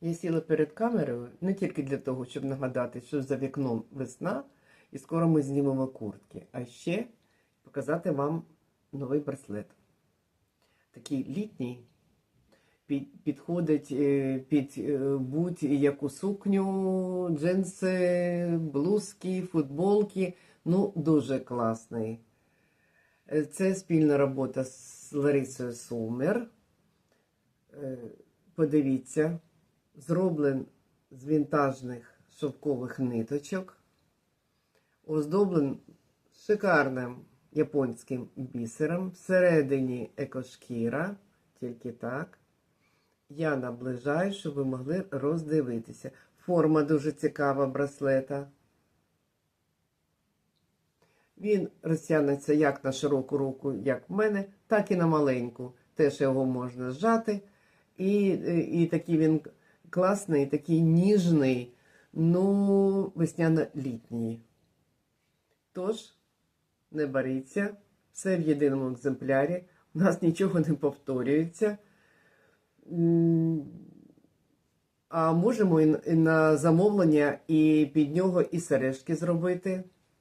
Я сіла перед камерою не тільки для того, щоб нагадати, що за вікном весна, і скоро ми знімемо куртки, а ще показати вам новий браслет. Такий літній, під, підходить е, під е, будь-яку сукню, джинси, блузки, футболки. Ну, дуже класний. Е, Це спільна робота з Ларисою Сумер. Подивіться, зроблен з вінтажних шовкових ниточок, оздоблен шикарним японським бісером, всередині екошкіра, тільки так. Я наближаю, щоб ви могли роздивитися. Форма дуже цікава браслета. Він розтягнеться як на широку руку, як в мене, так і на маленьку. Теж його можна зжати. І, і такий він класний, такий ніжний, ну, весняно-літній. Тож, не боріться, все в єдиному екземплярі. У нас нічого не повторюється. А можемо і на замовлення і під нього і сережки зробити.